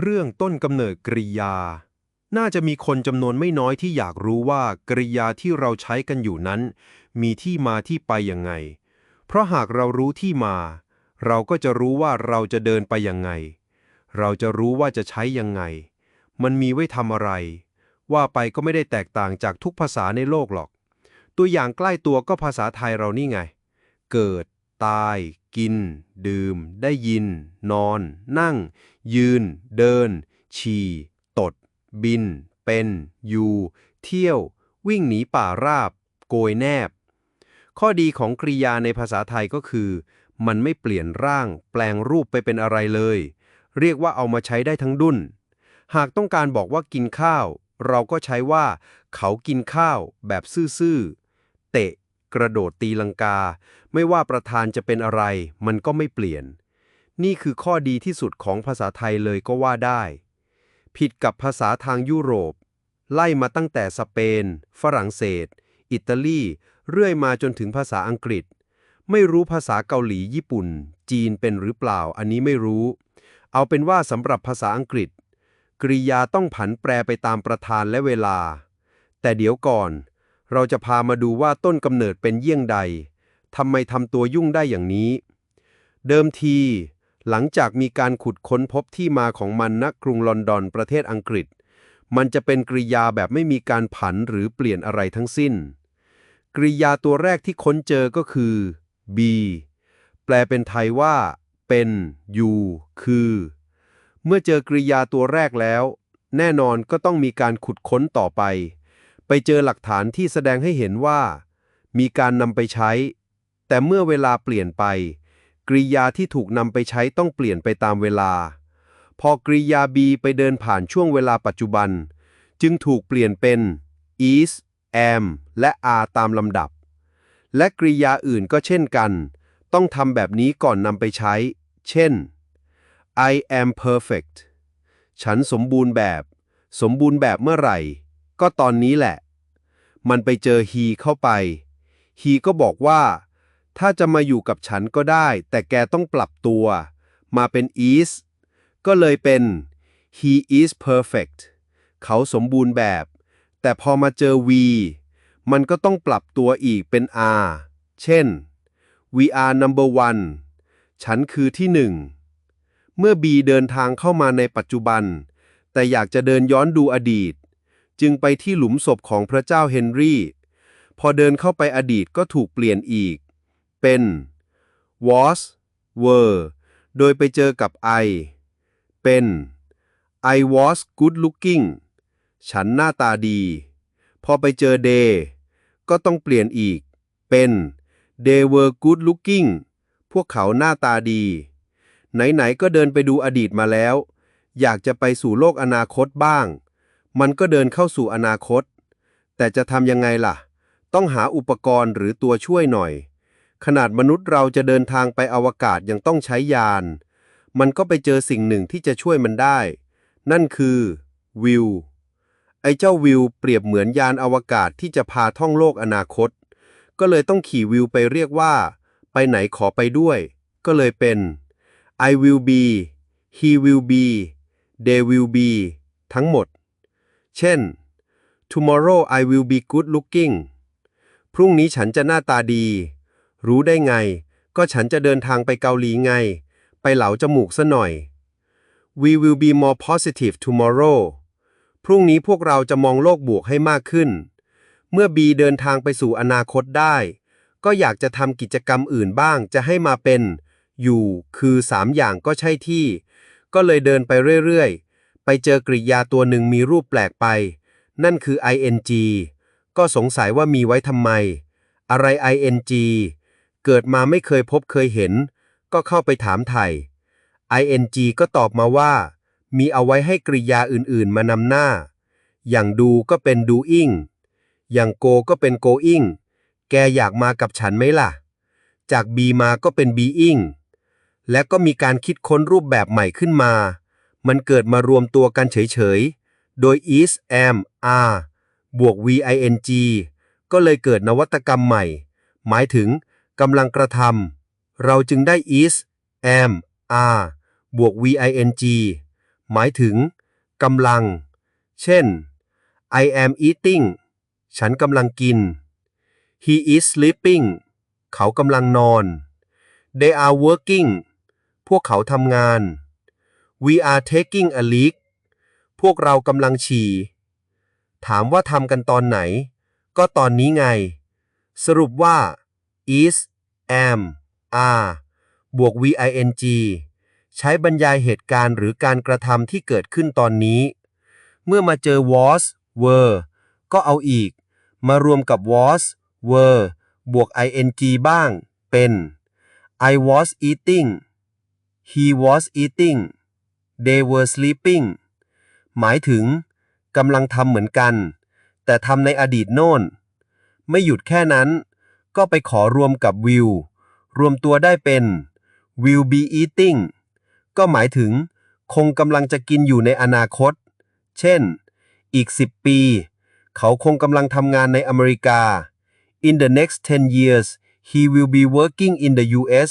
เรื่องต้นกำเนิดกริยา น่าจะมีคนจำนวนไม่น้อยที่อยากรู้ว่ากริยาที่เราใช้กันอยู่นั้น มีที่มาที่ไปยังไง เพราะหากเรารู้ที่มา เราก็จะรู้ว่าเราจะเดินไปยังไง เราจะรู้ว่าจะใช้ยังไง มันมีไว้ทำอะไร ว่าไปก็ไม่ได้แตกต่างจากทุกภาษาในโลกหรอก ตัวอย่างใกล้ตัวก็ภาษาไทยเรานี่ไง เกิด ตาย กิน ดื่ม ได้ยิน นอน นั่ง ยืน เดิน ฉี่ ตด บิน เป็น อยู่ เที่ยว วิ่งหนีป่าราบ โกยแนบ ข้อดีของกริยาในภาษาไทยก็คือ มันไม่เปลี่ยนร่าง แปลงรูปไปเป็นอะไรเลย เรียกว่าเอามาใช้ได้ทั้งดุนหากต้องการบอกว่ากินข้าว เราก็ใช้ว่า เขากินข้าว แบบซื่อๆ เตะ กระโดดตีลังกา ไม่ว่าประธานจะเป็นอะไร มันก็ไม่เปลี่ยน นี่คือข้อดีที่สุดของภาษาไทยเลยก็ว่าได้ ผิดกับภาษาทางยุโรป ไล่มาตั้งแต่สเปน ฝรั่งเศส อิตาลี เรื่อยมาจนถึงภาษาอังกฤษ ไม่รู้ภาษาเกาหลีญี่ปุ่น จีนเป็นหรือเปล่า อันนี้ไม่รู้ เอาเป็นว่าสำหรับภาษาอังกฤษ กริยาต้องผันแปรไปตามประธานและเวลา แต่เดี๋ยวก่อน เราจะพามาดูว่าต้นกำเนิดเป็นเยี่ยงใดทำไมทำตัวยุ่งได้อย่างนี้ เดิมที หลังจากมีการขุดค้นพบที่มาของมันณกรุงลอนดอนประเทศอังกฤษ มันจะเป็นกริยาแบบไม่มีการผันหรือเปลี่ยนอะไรทั้งสิ้น กริยาตัวแรกที่ค้นเจอก็คือ be แปลเป็นไทยว่า เป็น อยู่ คือ เมื่อเจอกริยาตัวแรกแล้ว แน่นอนก็ต้องมีการขุดค้นต่อไป ไปเจอหลักฐานที่แสดงให้เห็นว่า มีการนำไปใช้ แต่เมื่อเวลาเปลี่ยนไป กริยาที่ถูกนำไปใช้ต้องเปลี่ยนไปตามเวลา พอกริยา be ไปเดินผ่านช่วงเวลาปัจจุบัน จึงถูกเปลี่ยนเป็น is am และ are ตามลำดับ และกริยาอื่นก็เช่นกัน ต้องทำแบบนี้ก่อนนำไปใช้ เช่น I am perfect ฉันสมบูรณ์แบบ สมบูรณ์แบบเมื่อไหร่ ก็ตอนนี้แหละ มันไปเจอ he เข้าไป he ก็บอกว่า ถ้าจะมาอยู่กับฉันก็ได้ แต่แกต้องปรับตัว มาเป็น is ก็เลยเป็น he is perfect เขาสมบูรณ์แบบ แต่พอมาเจอ we มันก็ต้องปรับตัวอีกเป็น are เช่น we are number one ฉันคือที่หนึ่ง เมื่อ B เดินทางเข้ามาในปัจจุบัน แต่อยากจะเดินย้อนดูอดีต จึงไปที่หลุมศพของพระเจ้าเฮนรี่ พอเดินเข้าไปอดีตก็ถูกเปลี่ยนอีก เป็น was were โดยไปเจอกับ I เป็น I was good looking ฉันหน้าตาดี พอไปเจอ they ก็ต้องเปลี่ยนอีก เป็น they were good looking พวกเขาหน้าตาดี ไหน ๆ ก็เดินไปดูอดีตมาแล้ว อยากจะไปสู่โลกอนาคตบ้าง มันก็เดินเข้าสู่อนาคต แต่จะทำยังไงล่ะ ต้องหาอุปกรณ์หรือตัวช่วยหน่อย ขนาดมนุษย์เราจะเดินทางไปอวกาศยังต้องใช้ยาน มันก็ไปเจอสิ่งหนึ่งที่จะช่วยมันได้ นั่นคือวิวไอ้เจ้าวิวเปรียบเหมือนยานอวกาศที่จะพาท่องโลกอนาคต ก็เลยต้องขี่วิวไปเรียกว่า ไปไหนขอไปด้วย ก็เลยเป็น I will be he will be they will be ทั้งหมด เช่น tomorrow I will be good looking พรุ่งนี้ฉันจะหน้าตาดี รู้ได้ไง ก็ฉันจะเดินทางไปเกาหลีไง ไปเหลาจมูกซะหน่อย we will be more positive tomorrow พรุ่งนี้พวกเราจะมองโลกบวกให้มากขึ้น เมื่อ B เดินทางไปสู่อนาคตได้ ก็อยากจะทำกิจกรรมอื่นบ้างจะให้มาเป็น อยู่ คือสามอย่างก็ใช่ที่ ก็เลยเดินไปเรื่อยๆ ไปเจอกริยาตัวหนึ่งมีรูปแปลกไป นั่นคือ ing ก็สงสัยว่ามีไว้ทำไม อะไร ing เกิดมาไม่เคยพบเคยเห็น ก็เข้าไปถามไทย ing ก็ตอบมาว่า มีเอาไว้ให้กริยาอื่นๆ มานำหน้า อย่างดูก็เป็น doing อย่าง go ก็เป็น going แกอยากมากับฉันไหมล่ะ จาก be มาก็เป็น being และก็มีการคิดค้นรูปแบบใหม่ขึ้นมา มันเกิดมารวมตัวกันเฉยๆ โดย is am are บวก ving ก็เลยเกิดนวัตกรรมใหม่ หมายถึงกำลังกระทำเราจึงได้ is am are บวก ving หมายถึงกำลัง เช่น I am eating ฉันกำลังกิน He is sleeping เขากำลังนอน They are working พวกเขาทำงาน We are taking a leak พวกเรากำลังฉี่ ถามว่าทำกันตอนไหน ก็ตอนนี้ไง สรุปว่า is am are บวก ving ใช้บรรยายเหตุการณ์หรือการกระทำที่เกิดขึ้นตอนนี้ เมื่อมาเจอ was were ก็เอาอีก มารวมกับ was were บวก ing บ้าง เป็น I was eating he was eating they were sleeping หมายถึงกำลังทำเหมือนกัน แต่ทำในอดีตโน่น ไม่หยุดแค่นั้น ก็ไปขอรวมกับ will รวมตัวได้เป็น will be eating ก็หมายถึง คงกำลังจะกินอยู่ในอนาคต เช่น อีก 10 ปี เขาคงกำลังทำงานในอเมริกา In the next 10 years he will be working in the US